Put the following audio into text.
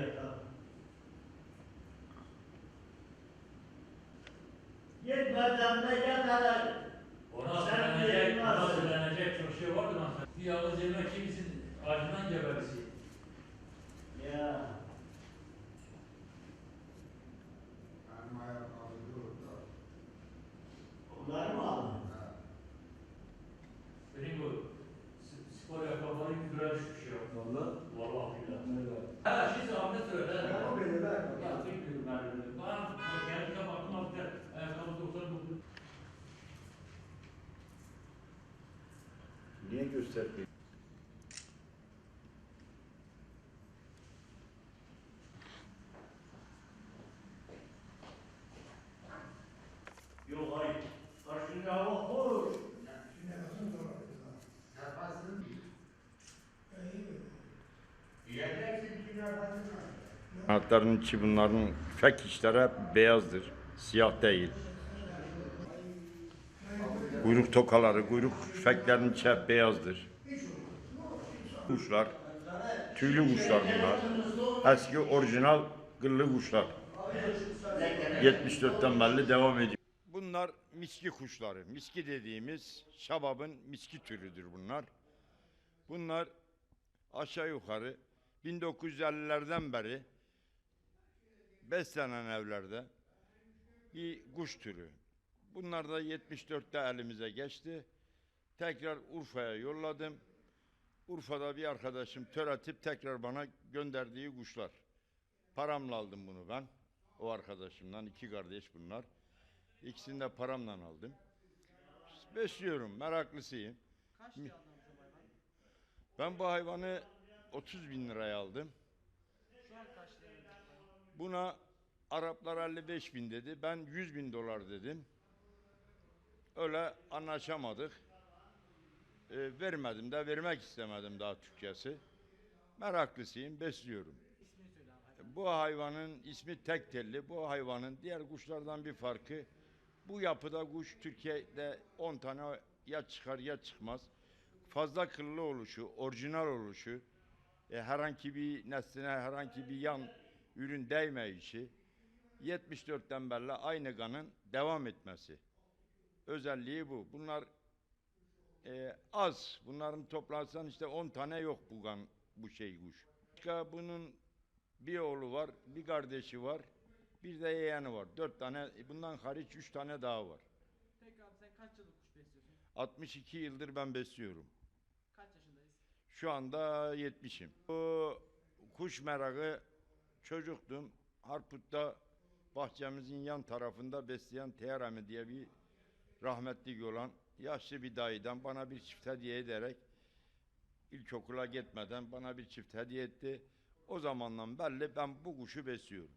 yatar. Yetmezsem de yatarlar. Ona söylenecek, ona söylenecek çok şey vardı lan. Bir yalnız yemek kimsin? Acından geberisi. Ya. Benim ayakkabı yok da. Onları mı aldın? Ha. Benim bu s- spor ayakkabıları gübre düşmüş ya. Nerede? Ha şimdi Ahmet. Ya o beni ver. Ya bilmiyorum ben dedim. Bana kendine baktım hafiften ayakkabı 99. Niye gösterdi? Kanatlarının içi bunların fek işleri hep beyazdır. Siyah değil. Kuyruk tokaları, kuyruk feklerinin içi beyazdır. Kuşlar, tüylü kuşlar bunlar. Eski orijinal kıllı kuşlar. 74'ten beri devam ediyor. Bunlar miski kuşları. Miski dediğimiz şababın miski türüdür bunlar. Bunlar aşağı yukarı 1950'lerden beri beslenen evlerde bir kuş türü. Bunlar da 74'te elimize geçti. Tekrar Urfa'ya yolladım. Urfa'da bir arkadaşım töretip tekrar bana gönderdiği kuşlar. Paramla aldım bunu ben. O arkadaşımdan iki kardeş bunlar. İkisini de paramla aldım. Besliyorum, meraklısıyım. Kaç lira aldınız bu hayvan? Ben bu hayvanı 30 bin liraya aldım. Şu an kaç lira veriyorsunuz? Buna Araplar 55 bin dedi. Ben 100 bin dolar dedim. Öyle anlaşamadık. Ee, vermedim de vermek istemedim daha Türkçesi. Meraklısıyım, besliyorum. Bu hayvanın ismi tek telli. Bu hayvanın diğer kuşlardan bir farkı bu yapıda kuş Türkiye'de 10 tane ya çıkar ya çıkmaz. Fazla kıllı oluşu, orijinal oluşu, e, herhangi bir nesline, herhangi bir yan ürün değmeyişi, 74'ten beri aynı kanın devam etmesi. Özelliği bu. Bunlar e, az. Bunların toplarsan işte 10 tane yok bu kan, bu şey kuş. Başka bunun bir oğlu var, bir kardeşi var, bir de yeğeni var. Dört tane, bundan hariç üç tane daha var. Peki abi sen kaç yıllık kuş besliyorsun? 62 yıldır ben besliyorum. Kaç yaşındayız? Şu anda 70'im. Bu kuş merakı çocuktum. Harput'ta bahçemizin yan tarafında besleyen Teherami diye bir rahmetli olan yaşlı bir dayıdan bana bir çift hediye ederek ilkokula gitmeden bana bir çift hediye etti. O zamandan belli ben bu kuşu besliyorum.